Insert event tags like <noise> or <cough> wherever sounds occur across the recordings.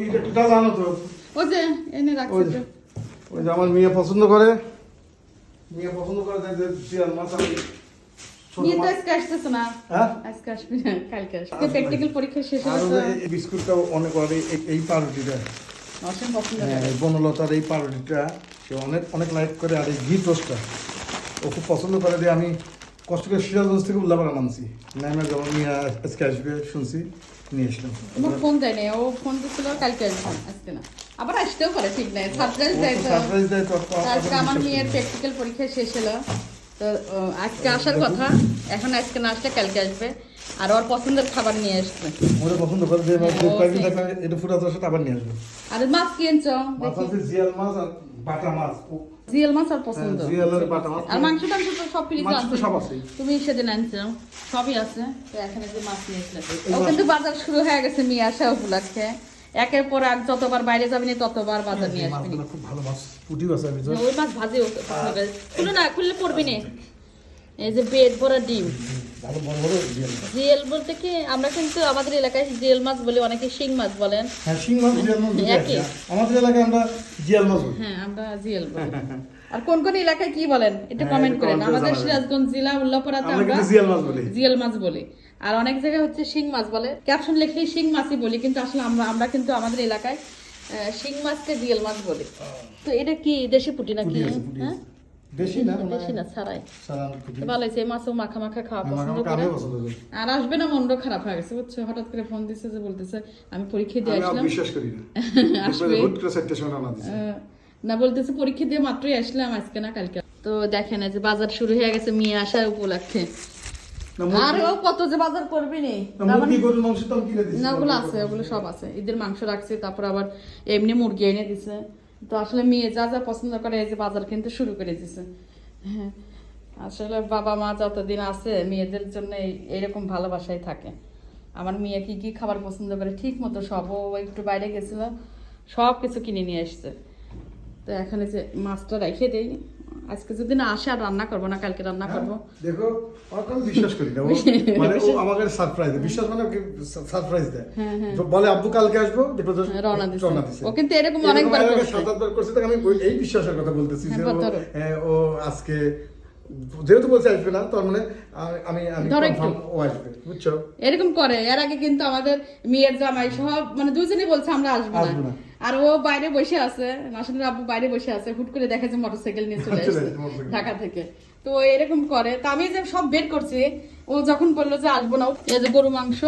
এটা একটু তো ওই যে এনে রাখছি ওই যে। তো। ওই যে আমার মেয়ে পছন্দ করে। মেয়ে পছন্দ করে তাই যে মাছ আমি হ্যাঁ? যে হ্যাঁ বনলতার এই পাউরুটিটা সে অনেক অনেক লাইক করে আর এই ঘি টোস্টটা ও খুব পছন্দ করে দিয়ে আমি কষ্ট করে সিরাজগঞ্জ থেকে উল্লাপাড়া নামছি নামে আজকে আসবে শুনছি। নিয়ে আসলাম। তোমার ফোন দেয় না ও ফোন দিছিল কালকে আসবে আজকে না। আবার আসতেও পারে ঠিক নাই সারপ্রাইজ দেয় তো। সারপ্রাইজ দেয় তো আজকে আমার মেয়ের প্র্যাকটিক্যাল পরীক্ষা শেষ হলো। তো আজকে আসার কথা এখন আজকে না আসলে কালকে আসবে। আর ওর পছন্দের খাবার নিয়ে আসবে। ওরা পছন্দ করে যে কয়েকদিন সেই- এটা ফুটা সাথে আবার নিয়ে আসবে। আর মাছ কি আনছো মাছ আছে জিয়াল মাছ আর বাটা মাছ জিয়াল মাছ আর পছন্দ। হ্যাঁ, জিয়ালের বাটা মাছ। আর মাংস টাংস তো সব ফ্রিজে আছে। সব আছে। তুমি সেদিন আনছো সবই আছে। তো এখানে যে মাছ নিয়ে আসলে ও কিন্তু বাজার শুরু হয়ে গেছে নিয়ে আসা উপলক্ষে। একের পর এক যতবার বাইরে যাবি না ততবার বাজার নিয়ে আসবি মাছগুলো খুব ভালো মাছ পুঁটিও আছে ভিতরে। ওই মাছ ভাজি খুলে না খুললে পড়বি না। এই যে বেড ভরা ডিম। জিএল বলতে কি আমরা কিন্তু আমাদের এলাকায় জিএল মাছ বলি অনেকে শিং মাছ বলেন। হ্যাঁ শিং মাছ জিয়াল মাছ একই। আমাদের এলাকায় আমরা জিয়াল মাছ বলি। হ্যাঁ আমরা জিএল বলি। আর কোন কোন এলাকায় কি বলেন এটা হ্যাঁ, কমেন্ট করেন আমাদের সিরাজগঞ্জ জেলা উল্লাপাড়াতে আমরা জিয়াল মাছ বলি। জিএল মাছ বলি। আর অনেক জায়গায় হচ্ছে শিং মাছ বলে। ক্যাপশন লিখলেই শিং মাছই বলি কিন্তু আসলে আমরা আমরা কিন্তু আমাদের এলাকায় শিং মাছকে জিএল মাছ বলি। তো এটা কি দেশি পুটি নাকি? হ্যাঁ? বেশি না? মানে না ছাড়াই। তো ভালো হয়েছে মাছও মাখা মাখা খাওয়া পছন্দ করে। আমিও পছন্দ করি। আর আসবে না মনটা খারাপ হয়ে গেছে বুঝছ? হঠাৎ করে ফোন দিছে যে বলতেছে আমি পরীক্ষা দিয়ে আসলাম। বিশ্বাস করি না। <laughs> আসবে। হুট করে চারটে সময় রান্না দিছে। আহ, না বলতেছে পরীক্ষা দিয়ে মাত্রই আসলাম আজকে না কালকে। তো দেখেন যে বাজার শুরু হয়ে গেছে মেয়ে আসার উপলক্ষে। না আর ও কত যে বাজার করবি নি? না, মুরগি গরুর মাংস তো আমি কিনে দিছি। না ওগুলো আছে ওগুলো সব আছে। ঈদের মাংস রাখছে তারপর আবার এমনি মুরগি এনে দিছে। তো আসলে মেয়ে যা যা পছন্দ করে এই যে বাজার কিনতে শুরু করে দিছে। হ্যাঁ আসলে বাবা মা যতদিন আছে, মেয়েদের জন্য এইরকম ভালোবাসাই থাকে। আমার মেয়ে কি কি খাবার পছন্দ করে ঠিক মতো সব ও একটু বাইরে গেছিল সব কিছু কিনে নিয়ে আসছে। তো এখানে যে মাছটা রেখে দেই। আজকে যদি না আসে আর রান্না করব না কালকে রান্না করব। দেখো ওকে আমি বিশ্বাস করি না। মানে ও আমাকে সারপ্রাইজ দেয়। বিশ্বাস মানে সারপ্রাইজ দেয়। বলে আব্বু কালকে আসব? দেখো হ্যাঁ, রওনা দিছে। রওনা দিছে। ও কিন্তু এরকম অনেকবার করছে। আমি এই বিশ্বাসের কথা বলতেছি যে হ্যাঁ, ও। হ্যাঁ, আজকে যেহেতু বলছে আসবে না তার মানে আমি- ও আসবে বুঝছ? এরকম করে। এর আগে কিন্তু আমাদের মেয়ের জামাই সব মানে দুজনেই বলছে আমরা আসব না। আর ও বাইরে বসে আছে নাসিনের আব্বু বাইরে বসে আছে হুট করে দেখা যায় মোটরসাইকেল নিয়ে চলে <laughs> আসছে ঢাকা থেকে। তো এরকম করে তো আমি যে সব বের করছি ও যখন বলল যে আসব না এই যে গরু মাংস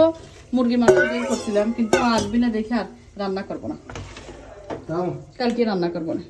মুরগি মাংস বের করছিলাম কিন্তু আসবি না দেখে আর রান্না করব না। কালকে রান্না করব না।